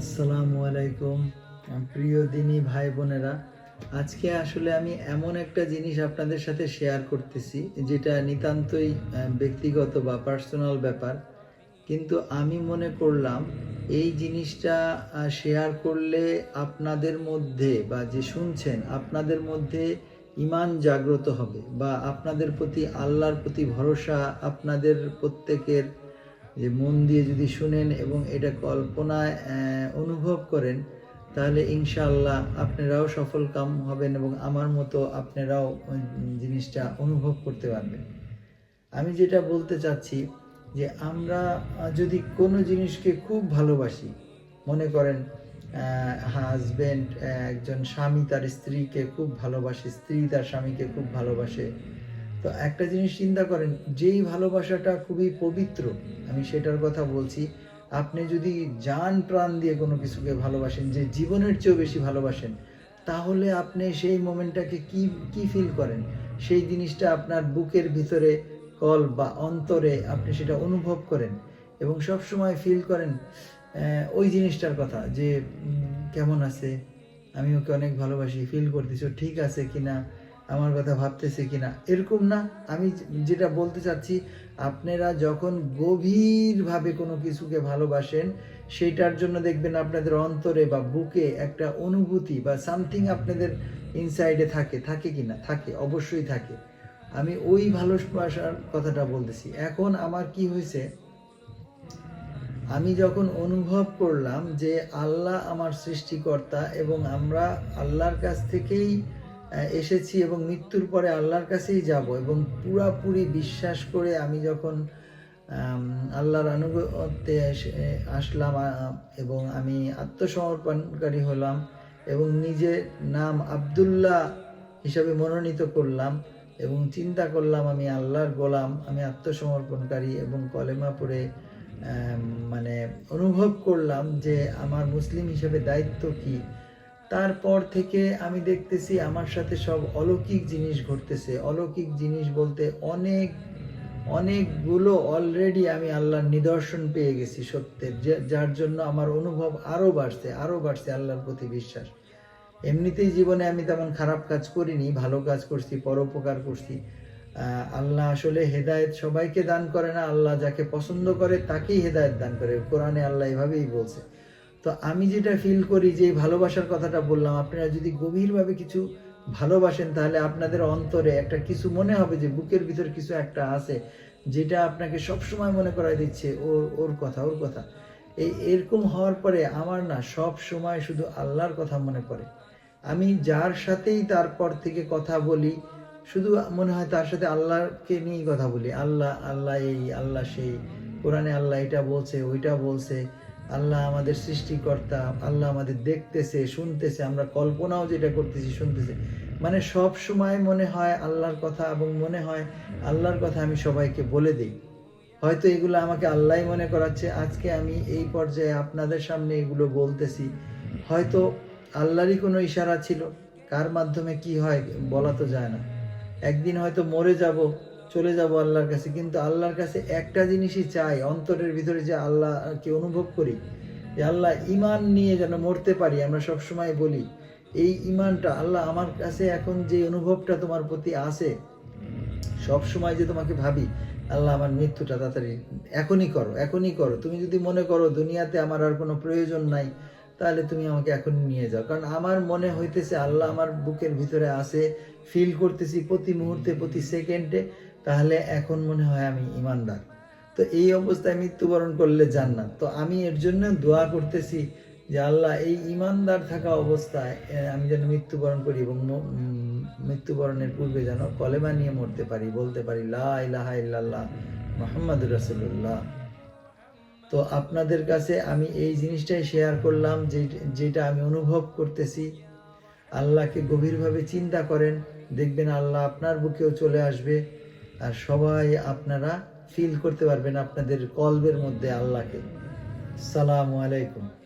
আসসালামু আলাইকুম প্রিয় দিনী ভাই বোনেরা। আজকে আসলে আমি এমন একটা জিনিস আপনাদের সাথে শেয়ার করতেছি, যেটা নিতান্তই ব্যক্তিগত বা পার্সোনাল ব্যাপার। কিন্তু আমি মনে করলাম, এই জিনিসটা শেয়ার করলে আপনাদের মধ্যে বা যে শুনছেন, আপনাদের মধ্যে ইমান জাগ্রত হবে বা আপনাদের প্রতি আল্লাহর প্রতি ভরসা আপনাদের প্রত্যেকের যে মন দিয়ে যদি শুনেন এবং এটা কল্পনায় অনুভব করেন, তাহলে ইনশাআল্লাহ আপনারাও সফল কাম হবেন এবং আমার মতো আপনারাও জিনিসটা অনুভব করতে পারবেন। আমি যেটা বলতে চাচ্ছি যে আমরা যদি কোনো জিনিসকে খুব ভালোবাসি, মনে করেন হাজবেন্ড একজন স্বামী তার স্ত্রীকে খুব ভালোবাসে, স্ত্রী তার স্বামীকে খুব ভালোবাসে তো একটা জিনিস চিন্তা করেন, যেই ভালোবাসাটা খুবই পবিত্র, আমি সেটার কথা বলছি, আপনি যদি জান প্রাণ দিয়ে কোনো কিছুকে ভালোবাসেন, যে জীবনের চেয়েও বেশি ভালোবাসেন, তাহলে আপনি সেই মোমেন্টটাকে কি কি ফিল করেন? সেই জিনিসটা আপনার বুকের ভিতরে কল বা অন্তরে আপনি সেটা অনুভব করেন এবং সব সময় ফিল করেন ওই জিনিসটার কথা, যে কেমন আছে? আমি ওকে অনেক ভালোবাসি ফিল করতেছি ঠিক আছে কিনা? আমার কথা ভাবতেছে কিনা? এরকম না। আমি যেটা বলতে চাচ্ছি, আপনারা যখন গভীরভাবে কোনো কিছুকে ভালোবাসেন, সেইটার জন্য দেখবেন আপনাদের অন্তরে বা বুকে একটা অনুভূতি বা সামথিং আপনাদের ইনসাইডে থাকে। থাকে কি না? থাকে, অবশ্যই থাকে। আমি ওই ভালোবাসার কথাটা বলতেছি। এখন আমার কি হয়েছে, আমি যখন অনুভব করলাম যে আল্লাহ আমার সৃষ্টিকর্তা এবং আমরা আল্লাহর কাছ থেকেই এসেছি এবং মৃত্যুর পরে আল্লাহর কাছেই যাব এবং পুরাপুরি বিশ্বাস করে আমি যখন আল্লাহর আনুগত্যে আসলাম এবং আমি আত্মসমর্পণকারী হলাম এবং নিজের নাম আব্দুল্লাহ হিসাবে মনোনীত করলাম এবং চিন্তা করলাম আমি আল্লাহর গোলাম, আমি আত্মসমর্পণকারী এবং কলেমা পড়ে মানে অনুভব করলাম যে আমার মুসলিম হিসেবে দায়িত্ব কি। তারপর থেকে আমি দেখতেছি আমার সাথে সব অলৌকিক জিনিস ঘটতেছে। অলৌকিক জিনিস বলতে অনেক, অনেকগুলো অলরেডি আমি আল্লাহর নিদর্শন পেয়ে গেছি সত্যের যার জন্য আমার অনুভব আরও বাড়ছে আরও বাড়ছে আল্লাহর প্রতি বিশ্বাস। এমনিতেই জীবনে আমি তেমন খারাপ কাজ করিনি, ভালো কাজ করছি, পরোপকার করছি। আল্লাহ আসলে হেদায়েত সবাইকে দান করে না, আল্লাহ যাকে পছন্দ করে তাকেই হেদায়েত দান করে। কোরআনে আল্লাহ এভাবেই বলছে। তো আমি যেটা ফিল করি যে ভালোবাসার কথাটা বললাম, আপনারা যদি গভীরভাবে কিছু ভালোবাসেন তাহলে আপনাদের অন্তরে একটা কিছু মনে হবে যে বুকের ভিতর কিছু একটা আছে, যেটা আপনাকে সবসময় মনে করাই দিচ্ছে, ওর ওর কথা ওর কথা। এই এরকম হওয়ার পরে আমার না সব সময় শুধু আল্লাহর কথা মনে পড়ে। আমি যার সাথেই তারপর থেকে কথা বলি, শুধু মনে হয় তার সাথে আল্লাহকে নিয়েই কথা বলি, আল্লাহ আল্লাহ এই, আল্লাহ সেই, কোরআনে আল্লাহ এটা বলছে, ওইটা বলছে। আল্লাহ আমাদের সৃষ্টিকর্তা, আল্লাহ আমাদের দেখতেছে, শুনতেছে, আমরা কল্পনাও যেটা করতেছি শুনতেছে। মানে সব সময় মনে হয় আল্লাহর কথা এবং মনে হয় আল্লাহর কথা আমি সবাইকে বলে দিই। হয়তো এগুলো আমাকে আল্লাহই মনে করাচ্ছে, আজকে আমি এই পর্যায়ে আপনাদের সামনে এগুলো বলতেছি। হয়তো আল্লাহরই কোনো ইশারা ছিল, কার মাধ্যমে কি হয় বলা তো যায় না। একদিন হয়তো মরে যাব চলে যাব আল্লাহর কাছে, কিন্তু আল্লাহর কাছে একটা জিনিসই চাই, অন্তরের ভিতরে যে আল্লাহকে অনুভব করি, যে আল্লাহ ইমান নিয়ে যেন মরতে পারি, আমরা সব সময় বলি, এই ইমানটা আল্লাহ আমার কাছে এখন যে অনুভবটা তোমার প্রতি আসে সব সময় যে তোমাকে ভাবি, আল্লাহ আমার মৃত্যুটা তাড়াতাড়ি, এখনই করো এখনই করো, তুমি যদি মনে করো দুনিয়াতে আমার আর কোনো প্রয়োজন নাই, তাহলে তুমি আমাকে এখন নিয়ে যাও, কারণ আমার মনে হইতেছে আল্লাহ আমার বুকের ভিতরে আসে ফিল করতেছি প্রতি মুহূর্তে, প্রতি সেকেন্ডে তাহলে এখন মনে হয় আমি ইমানদার। তো এই অবস্থায় মৃত্যুবরণ করলে জান্নাত। তো আমি এর জন্য দোয়া করতেছি যে আল্লাহ এই ইমানদার থাকা অবস্থায় আমি যেন মৃত্যুবরণ করি এবং মৃত্যুবরণের পূর্বে যেন কলেমা নিয়ে মরতে পারি, বলতে পারি, লা ইলাহা ইল্লাল্লাহ মোহাম্মদুর রাসূলুল্লাহ। তো আপনাদের কাছে আমি এই জিনিসটাই শেয়ার করলাম যে, যেটা আমি অনুভব করতেছি। আল্লাহকে গভীরভাবে চিন্তা করেন, দেখবেন আল্লাহ আপনার বুকেও চলে আসবে। আর সবাই আপনারা ফিল করতে পারবেন আপনাদের কলবের মধ্যে আল্লাহকে। সালাম আলাইকুম।